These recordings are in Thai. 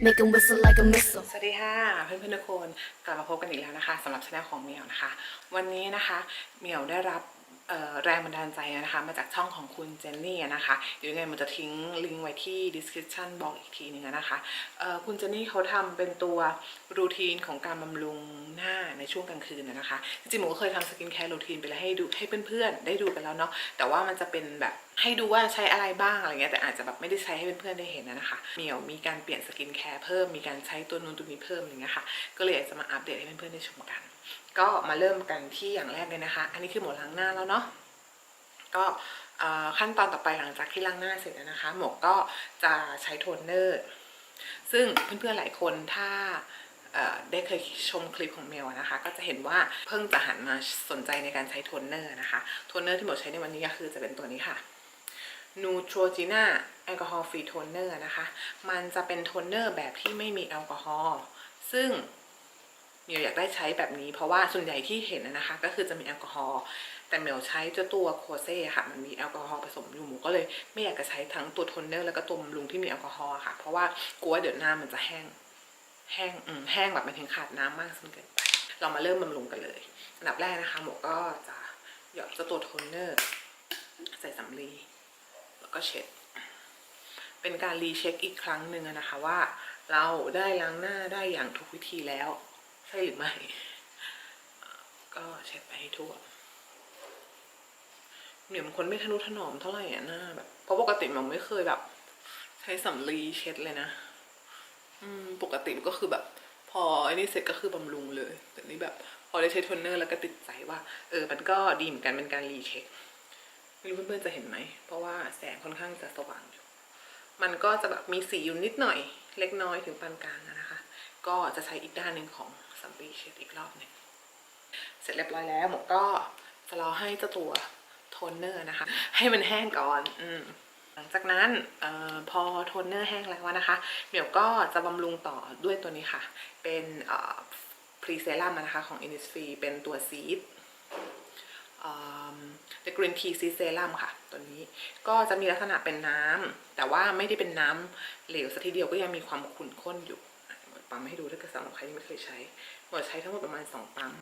make 'em whistle like a missile. สวัสดีค่ะเพื่อนๆทุกคนกลับมาพบกันอีกแล้วนะคะสำหรับช่องของเหมียวนะคะ วันนี้นะคะเหมียวได้รับ แรงบันดาลใจนะคะมาจากช่องของคุณเจนนี่นะคะเดี๋ยวยังไงมันจะทิ้งลิงก์ไว้ที่ description บอกอีกทีนึงนะคะคุณเจนนี่เขาทำเป็นตัวรูทีนของการบำรุงหน้าในช่วงกลางคืนนะคะจริงๆหมูก็เคยทำสกินแคร์รูทีนไปแล้วให้ดูให้เพื่อนๆ ได้ดูกันแล้วเนาะแต่ว่ามันจะเป็นแบบให้ดูว่าใช้อะไรบ้างอะไรเงี้ยแต่อาจจะแบบไม่ได้ใช้ให้เพื่อนๆได้เห็นนะคะเหมียวมีการเปลี่ยนสกินแคร์เพิ่มมีการใช้ตัวนู้นตัวนี้เพิ่มอย่างเงี้ยค่ะก็เลยอยากจะมาอัปเดตให้เพื่อนๆได้ชมกัน ก็มาเริ่มกันที่อย่างแรกเลยนะคะ อันนี้คือหมวล้างหน้าแล้วเนาะก็ขั้นตอนต่อไปหลังจากที่ล้างหน้าเสร็จแล้วนะคะ หมวกก็จะใช้โทนเนอร์ ซึ่งเพื่อนๆหลายคนถ้าได้เคยชมคลิปของเมลนะคะ ก็จะเห็นว่าเพิ่งจะหันมาสนใจในการใช้โทนเนอร์นะคะโทนเนอร์ที่หมวใช้ในวันนี้ก็คือจะเป็นตัวนี้ค่ะ Neutrogena แอลกอฮอล์ฟรีโทนเนอร์นะคะ มันจะเป็นโทนเนอร์แบบที่ไม่มีแอลกอฮอล์ซึ่ง เมลอยากได้ใช้แบบนี้ เพราะว่าส่วนใหญ่ที่เห็นนะคะ ก็คือจะมีแอลกอฮอล์แต่เมลใช้เจ้าตัวโคเซ่ค่ะ มันมีแอลกอฮอล์ผสมอยู่หมูก็เลยไม่อยากจะใช้ทั้งตัวโทนเนอร์แล้วก็ตัวบำรุงที่มีแอลกอฮอล์ค่ะ เพราะว่ากลัวเดี๋ยวหน้ามันจะแห้ง แห้งอืมแห้งแบบมันถึงขาดน้ำมากจนเกินไปเรามาเริ่มบำรุงกันเลยอันดับแรกนะคะหมวกก็จะหยอดเจ้าตัวโทนเนอร์ใส่สำลีแล้วก็เช็ดเป็นการรีเช็คอีกครั้งหนึ่งนะคะว่า เราได้ล้างหน้าได้อย่างถูกวิธีแล้ว ช่หรือไม่ ก็เช็ดไปให้ทั่วเหมียวเป็นคนไม่ทะนุถนอมเท่าไหร่อะหน้าแบบเพราะปกติมันไม่เคยแบบ ใช้สำลีเช็ดเลยนะอืมปกติก็คือแบบ พอไอ้นี่เสร็จก็คือบำรุงเลย แต่นี่แบบ พอได้ใช้โทนเนอร์แล้วก็ติดใจว่า เออ มันก็ดีเหมือนกันเป็นการรีเช็คไม่รู้เพื่อนๆจะเห็นไหม เพราะว่าแสงค่อนข้างจะสว่างอยู่ มันก็จะแบบมีสีอยู่นิดหน่อย เล็กน้อยถึงปานกลางนะคะ ก็จะใช้อีกด้านหนึ่งของ สำลีเช็ดอีกรอบหนึ่งเสร็จเรียบร้อยแล้วหมกก็จะรอให้เจ้าตัวโทนเนอร์นะคะ ให้มันแห้งก่อนอืมหลังจากนั้นออพอโทนเนอร์แห้งแล้วนะคะเหมียวก็จะบำรุงต่อด้วยตัวนี้ค่ะ เป็นพรีเซรั่มนะคะของ Innisfree เป็นตัวซีด The Green Tea Seed Serum ค่ะ ตัวนี้ก็จะมีลักษณะเป็นน้ำแต่ว่าไม่ได้เป็นน้ำเหลวสักทีเดียวก็ยังมีความขุ่นข้นอยู่ ปั๊มให้ดูถ้าเกิดสำหรับใครที่ไม่เคยใช้หมดใช้ทั้งหมดประมาณสองปั๊ม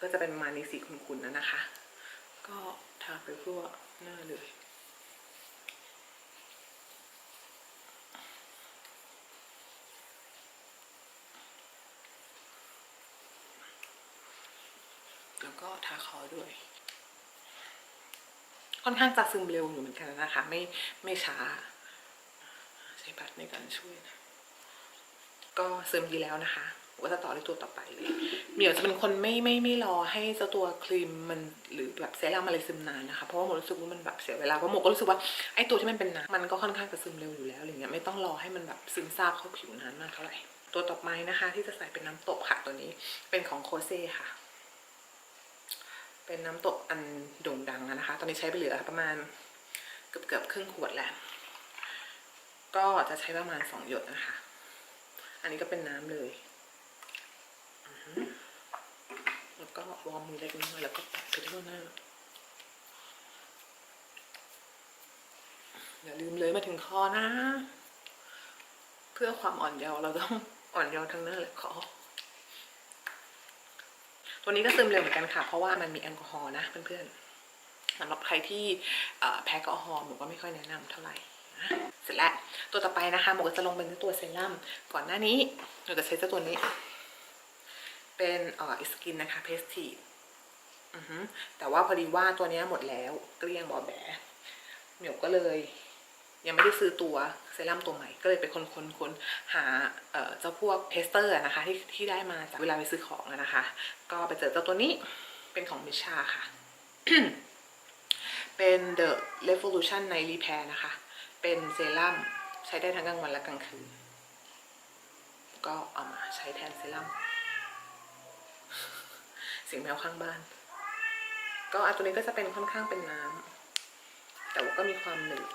ก็จะเป็นประมาณในสีขุ่นๆนะนะคะ ก็ทาไปทั่วหน้าเลยแล้วก็ทาคอด้วย ค่อนข้างจะซึมเร็วอยู่เหมือนกันนะคะ ไม่ไม่ช้า ใช้บัตรในการช่วยนะ ก็ซึมดีแล้วนะคะก็จะต่อด้วยตัวต่อไปเลยเหมียวจะเป็นคนไม่ไม่ไม่รอให้เจ้าตัวครีมมันหรือแบบเซรั่มอะไรซึมนานนะคะ เพราะว่าโมรู้สึกว่ามันแบบเสียเวลาเพราะโมก็รู้สึกว่าไอ้ตัวที่มันเป็นน้ำมันก็ค่อนข้างจะซึมเร็วอยู่แล้วอะไรเงี้ยไม่ต้องรอให้มันแบบซึมซาบเข้าผิวนานมากเท่าไหร่ตัวต่อไปนะคะ ที่จะใส่เป็นน้ำตกค่ะตัวนี้เป็นของโคเซ่ค่ะ เป็นน้ำตกอันโด่งดังนะคะ ตอนนี้ใช้ไปเหลือประมาณเกือบเกือบครึ่งขวดแล้วก็จะใช้ประมาณสองหยดนะคะ อันนี้ก็เป็นน้ำเลย แล้วก็วอร์มมือเล็กน้อยแล้วก็แตะไปทั่วหน้าอย่าลืมเลยมาถึงคอนะ เพื่อความอ่อนเยาว์เราต้องอ่อนเยาว์ทั้งหน้าและคอตัวนี้ก็ซึมเร็วเหมือนกันค่ะ เพราะว่ามันมีแอลกอฮอล์นะเพื่อนๆสำหรับใครที่แพ้แอลกอฮอล์หมูก็ไม่ค่อยแนะนำเท่าไหร่ เสร็จแล้วตัวต่อไปนะคะหมูก็จะลงเป็นตัวเซรั่มก่อนหน้านี้หนูจะใช้เจ้าตัวนี้ เป็นเอ่ออิสกินนะคะเพสทีแต่ว่าพอดีว่าตัวนี้หมดแล้วเกลี้ยงบอแบเหมียวก็เลย ยังไม่ได้ซื้อตัวเซรั่มตัวใหม่ ก็เลยไปคนคนคนหาเอ่อเจ้าพวกเทสเตอร์นะคะ ที่ที่ได้มาจากเวลาไปซื้อของนะคะ ก็ไปเจอเจ้าตัวนี้เป็นของมิชาค่ะ เป็น The Revolution Night Repair นะคะ เป็นเซรั่มใช้ได้ทั้งกลางวันและกลางคืน ก็เอามาใช้แทนเซรั่มเสียงแมวข้างบ้าน ก็อันตัวนี้ก็จะเป็นค่อนข้างเป็นน้ำแต่ว่าก็มีความหนืด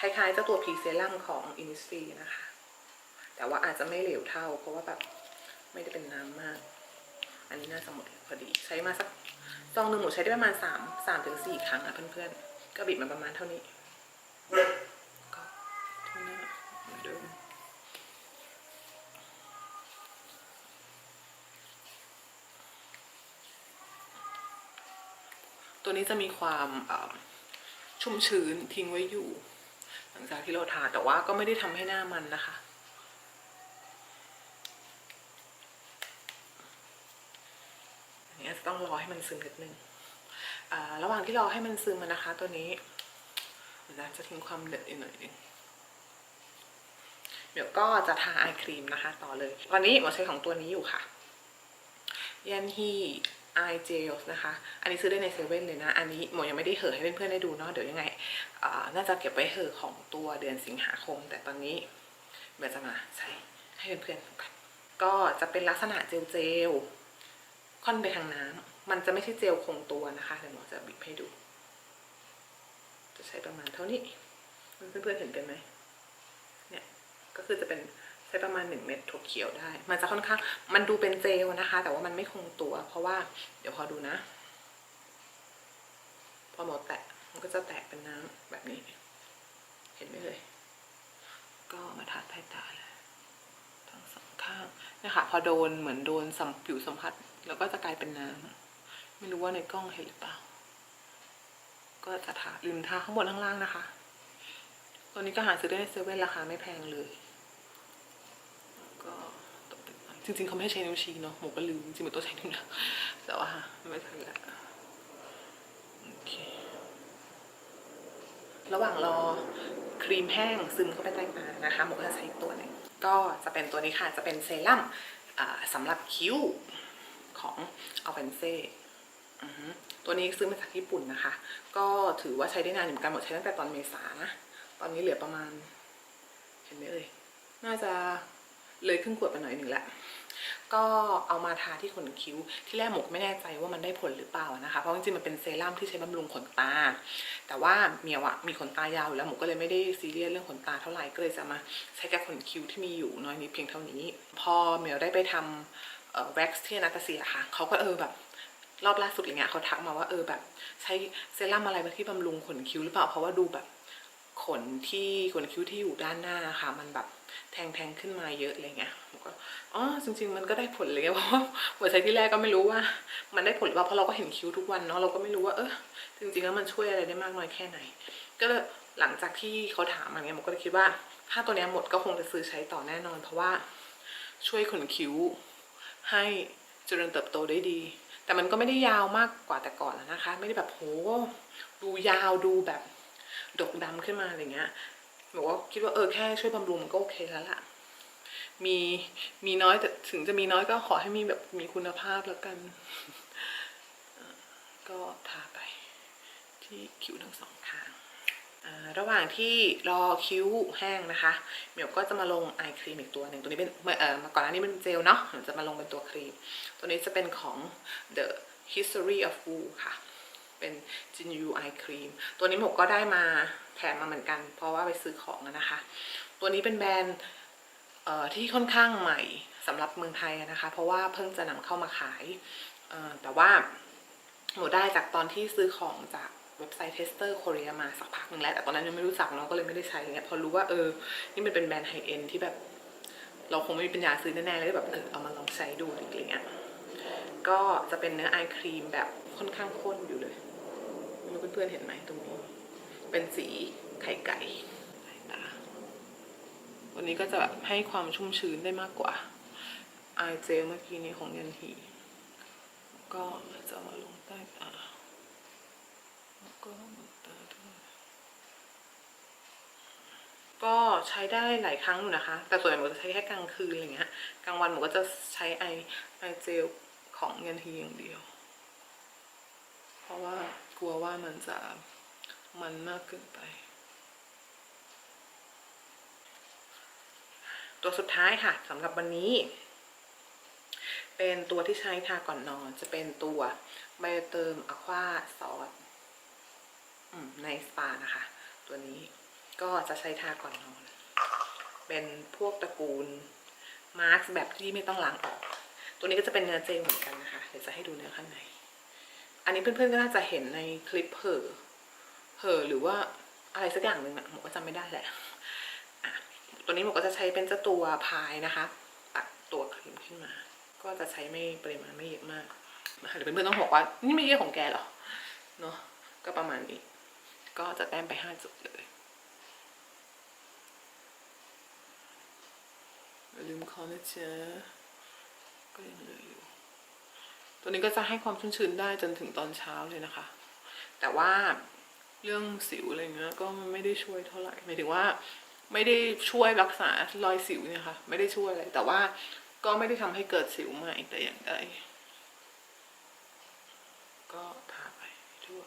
คล้ายๆเจ้าตัวพรีเซรั่มของ Innisfree นะคะ แต่ว่าอาจจะไม่เหลวเท่า เพราะว่าแบบไม่ได้เป็นน้ำมาก อันนี้น่าจะหมดพอดี ใช้มาสักซองหนึ่งหมูใช้ได้ประมาณสามสามถึงสี่ครั้งอะเพื่อนๆ ก็บิดมาประมาณเท่านี้ ตัวนี้จะมีความชุ่มชื้นทิ้งไว้อยู่ หลังจากที่เราทาแต่ว่าก็ไม่ได้ทำให้หน้ามันนะคะอันนี้จะต้องรอให้มันซึมนิดนึงระหว่างที่รอให้มันซึมนะคะ ตัวนี้ นะจะทิ้งความเด็ดอีกหน่อยหนึงเดี๋ยวก็จะทาไอครีมนะคะ ต่อเลยวันนี้หมอใช้ของตัวนี้อยู่ค่ะยันฮีไอเจลนะคะ อันนี้ซื้อได้ในเซเว่นเลยนะ อันนี้หมอยังไม่ได้เหอให้เพื่อนๆได้ดูเนาะ เดี๋ยวยังไงน่าจะเก็บไว้เหอของตัวเดือนสิงหาคม แต่ตอนนี้เดี๋ยวจะมาใช้ให้เพื่อนๆดูกันก็จะเป็นลักษณะเจลเจลค่อนไปทางน้ำมันจะไม่ใช่เจลคงตัวนะคะ เดี๋ยวหมอจะบีบให้ดู จะใช้ประมาณเท่านี้เพื่อนๆเห็นกันไหมเนี่ยก็คือจะเป็นใช้ประมาณหนึ่งเม็ดถั่วเขียวได้ มันจะค่อนข้างมันดูเป็นเจลนะคะ แต่ว่ามันไม่คงตัว เพราะว่า เดี๋ยวพอดูนะ พอหมดแตะมันก็จะแตกเป็นน้ำแบบนี้ เห็นไหมเลย ก็มาทาใต้ตาเลยทั้งสองข้างเนี่ยค่ะ พอโดนเหมือนโดนสัมผิวสัมผัส แล้วก็จะกลายเป็นน้ำไม่รู้ว่าในกล้องเห็นหรือเปล่า ก็จะทาลืมทาข้างบนข้างล่างนะคะ ตัวนี้ก็หาซื้อได้ในเซเว่นราคาไม่แพงเลยก็ตกจริงๆเขาไม่ให้ใช้นิ้วชี้เนาะหมูก็ลืมจริงๆมันต้องใช้นิ้วนางแต่ว่าไม่ทันละโอเคระหว่างรอครีมแห้งซึมเข้าไปใต้ตานะคะหมูก็จะใช้ตัวหนึ่งก็จะเป็นตัวนี้ค่ะจะเป็นเซรั่มสำหรับคิ้วของอัลเวนเซ่ ตัวนี้ซื้อมาจากญี่ปุ่นนะคะ ก็ถือว่าใช้ได้นานเหมือนกันหมดใช้ตั้งแต่ตอนเมษานะ ตอนนี้เหลือประมาณ เห็นไหมเอ่ย น่าจะเลยครึ่งขวดไปหน่อยหนึ่งแหละก็เอามาทาที่ขนคิ้ว ที่แรกหมกไม่แน่ใจว่ามันได้ผลหรือเปล่านะคะ เพราะจริงๆมันเป็นเซรั่มที่ใช้บำรุงขนตา แต่ว่าเมียวอะมีขนตายาวอยู่แล้วหมกก็เลยไม่ได้ซีเรียสเรื่องขนตาเท่าไหร่ก็เลยจะมาใช้แค่ขนคิ้วที่มีอยู่น้อยนิดเพียงเท่านี้ พอเมียวได้ไปทำแว็กซ์ที่นาตาเซียค่ะเขาก็เออแบบ รอบล่าสุดอะไรเงี้ยเขาทักมาว่าเออแบบ ใช้เซรั่มอะไรมาที่บำรุงขนคิ้วหรือเปล่าเพราะว่าดูแบบขนที่ขนคิ้วที่อยู่ด้านหน้าค่ะ มันแบบแทงแทงขึ้นมาเยอะอะไรเงี้ยก็อ๋อจริง ๆ มันก็ได้ผลเลยเพราะว่าหัวใจที่แรกก็ไม่รู้ว่า มันได้ผลหรือเปล่าเพราะเราก็เห็นคิ้วทุกวันเนาะเราก็ไม่รู้ว่าเออจริงๆแล้วมันช่วยอะไรได้มากน้อยแค่ไหน ก็เลยหลังจากที่เขาถามมาเนี้ยผมก็เลยคิดว่า ถ้าตัวเนี้ยหมดก็คงจะซื้อใช้ต่อแน่นอน เพราะว่าช่วยขนคิ้วให้เจริญเติบโตได้ดี แต่มันก็ไม่ได้ยาวมากกว่าแต่ก่อนแล้วนะคะ ไม่ได้แบบโหดูยาวดูแบบดกดำขึ้นมาอะไรเงี้ยบอกว่าคิดว่าเออแค่ช่วยบำรุงมันก็โอเคแล้วล่ะ มีมีน้อยแต่ถึงจะมีน้อยก็ขอให้มีแบบมีคุณภาพแล้วกัน ก็ทาไปที่คิ้วทั้งสองข้างอ่า ระหว่างที่รอคิ้วแห้งนะคะเหมียวก็จะมาลงไอครีมอีกตัวหนึ่งตัวนี้เป็นเมื่อเอ่อมาก่อนหน้านี้เป็นเจลเนาะเดี๋ยวจะมาลงเป็นตัวครีม ตัวนี้จะเป็นของ The History of Woo ค่ะ เป็นจินยูไอครีมตัวนี้หมกก็ได้มาแถมมาเหมือนกัน เพราะว่าไปซื้อของนะคะ ตัวนี้เป็นแบรนด์เอ่อที่ค่อนข้างใหม่สำหรับเมืองไทยนะคะ เพราะว่าเพิ่งจะนำเข้ามาขายเอ่อแต่ว่าหมได้จากตอนที่ซื้อของจาก เว็บไซต์เทสเตอร์ k ค r e a มาสักพักหนึ่งแล้ว แต่ตอนนั้นยังไม่รู้จักเนาะก็เลยไม่ได้ใช้เนี่ยพอรู้ว่าเออ นี่มันเป็นแบรนด์ไฮเอ็นที่แบบ เราคงไม่มีปัญญาซื้อแน่ๆเลยแบบเออเอามาลองใช้ดูอะไรอย่างเงี้ยก็จะเป็นเนื้อไอครีมแบบค่อนข้างข้นอยู่เลยไม่รู้เพื่อนๆเห็นไหมตรงนี้ เป็นสีไข่ไก่วันนี้ก็จะแบบให้ความชุ่มชื้นได้มากกว่าไอเจลเมื่อกี้นี้ของยันฮีก็จะมาลงใต้ตา ก็บนตาด้วยก็ใช้ได้หลายครั้งอยู่นะคะ แต่ส่วนใหญ่หมก็จะใช้แค่กลางคืนอะไรเงี้ย กลางวันหมก็จะใช้ไอไอเจลของยันฮีอย่างเดียว เพราะว่ากลัวว่ามันจะมันมากเกินไป ตัวสุดท้ายค่ะสำหรับวันนี้ เป็นตัวที่ใช้ทาก่อนนอน จะเป็นตัวไบโอเติมอะควาซอส ในสปานะคะ ตัวนี้ก็จะใช้ทาก่อนนอน เป็นพวกตระกูลมาร์กแบบที่ไม่ต้องล้างออก ตัวนี้ก็จะเป็นเนื้อเจลเหมือนกันนะคะ เดี๋ยวจะให้ดูเนื้อข้างใน อันนี้เพื่อนๆก็น่าจะเห็นในคลิปเหอเหอหรือว่าอะไรสักอย่างหนึ่งอะหมก็จำไม่ได้แหละตัวนี้หมก็จะใช้เป็นเจ้าตัวพายนะคะตัดตัวครีมขึ้นมา ก็จะใช้ไม่ปริมาณไม่เยอะมากนะคะเดี๋ยวเพื่อนๆต้องบอกว่า นี่ไม่ใช่ของแกเหรอ เนาะก็ประมาณนี้ ก็จะแต้มไปห้าจุดเลยลืมคอนะเจอก็ยังเหลืออยู่ ตัวนี้ก็จะให้ความชุ่มชื้นได้จนถึงตอนเช้าเลยนะคะ แต่ว่าเรื่องสิวอะไรเงี้ยก็ไม่ได้ช่วยเท่าไหร่หมายถึงว่า ไม่ได้ช่วยรักษารอยสิวเนี่ยค่ะ ไม่ได้ช่วยอะไรแต่ว่าก็ไม่ได้ทำให้เกิดสิวใหม่แต่อย่างใดก็ทาไปทั่ว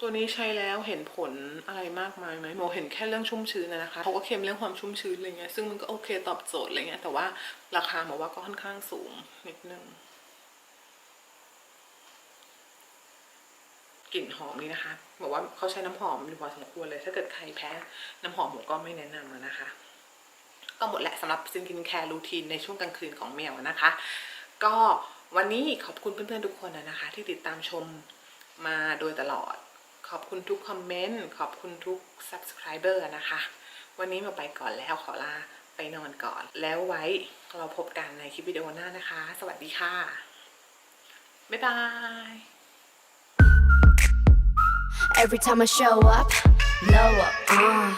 ตัวนี้ใช้แล้วเห็นผลอะไรมากมายไหมโมเห็นแค่เรื่องชุ่มชื้นนะนะคะเขาก็เค็มเรื่องความชุ่มชื้นอะไรเงี้ยซึ่งมันก็โอเคตอบโจทย์อะไรเงี้ยแต่ว่าราคาหมอว่าก็ค่อนข้างสูงนิดนึงกลิ่นหอมนี่นะคะบอกว่าเขาใช้น้ำหอมอยู่พอสมควรเลย ถ้าเกิดใครแพ้น้ำหอมผมก็ไม่แนะนำนะคะ ก็หมดแหละสำหรับซินกินแคร์รูทีนในช่วงกลางคืนของเมียวนะคะ ก็วันนี้ขอบคุณเพื่อนๆทุกคนนะคะ ที่ติดตามชมมาโดยตลอด ขอบคุณทุกคอมเมนต์ ขอบคุณทุก subscriber นะคะ วันนี้มาไปก่อนแล้วขอลาไปนอนก่อน แล้วไว้เราพบกันในคลิปวิดีโอหน้านะคะ สวัสดีค่ะ บ๊ายบาย Every time I show up, blow up. Uh.